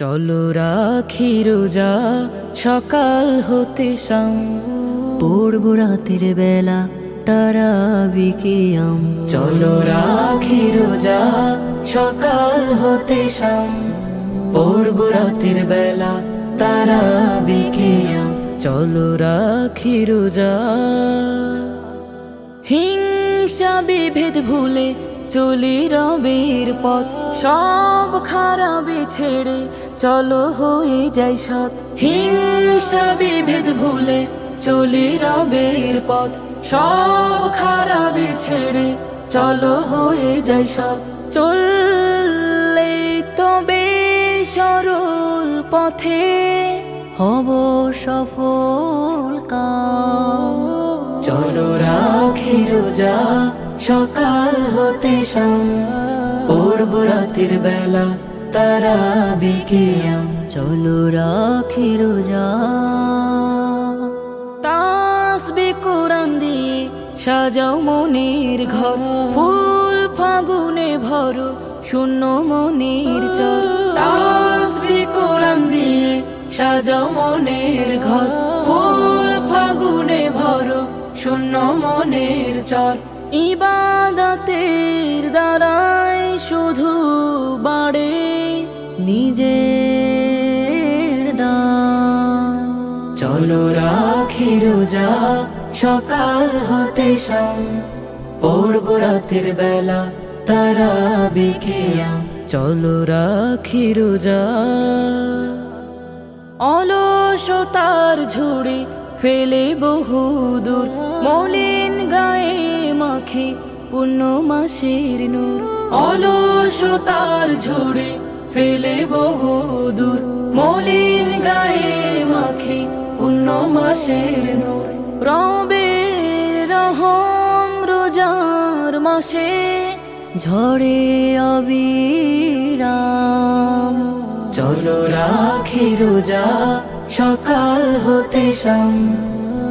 চলো রাখি রোজা সকাল হতে শাম। পড়ব রাতের বেলা তারা বিকিয়াম চলো রাখি রোজা সকাল হতে শাম। পড়ব রাতের বেলা তারা বিকিয়াম চলো রাখি রোজা। হিংসা বিভেদ ভুলে চলি রবের পথ। সব খারাপে ছেড়ে চলো হয়ে যাই সৎ হিংসা বিভেদ ভুলে চলি রবের পথ। সব খারাপে ছেড়ে চলো হয়ে যাই সৎ চললে তবে সরল পথে হব সফল কাম চলো রাখি রোজা সকাল হতে শাম, পড়ব রাতের বেলা তারা বিকিয়াম চলো রাখি রোজা। তাসবে কোরআন দিয়ে সাজাও মনের ঘর। ফুল ফাগুনে ভরো শূন্য মনের চর। তাসবে কোরআন দিয়ে সাজাও মনের ঘর। ফুল ফাগুনে ভরো শূন্য মনের চর। ইবাদতের দ্বারাই শুধু বাড়ে নিজের দাম চলো রাখি রোজা সকাল হতে শাম। পড়ব রাতের বেলা তারা বিকিয়াম চলো রাখি রোজা। অলসতার ঝুড়ি ফেলে বহুদূর। গায়ে মাখে পুণ্য মাসের নূর। অলসতার ঝুড়ি ফেলে বহুদূর। মলিন গায়ে মাখে পুণ্য মাসের নূর। রবের রহম রোজার মাসে ঝড়ে অবিরাম। চলো রাখি রোজা, সকাল হতে শাম।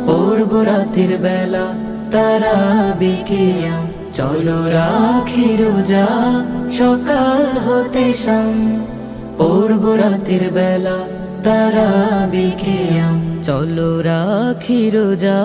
পড়ব রাতের বেলা তারা বিকিয়াম চলো রাখি রোজা, সকাল হতে শাম। পড়ব রাতের বেলা তারা বিকিয়াম চলো রাখি রোজা।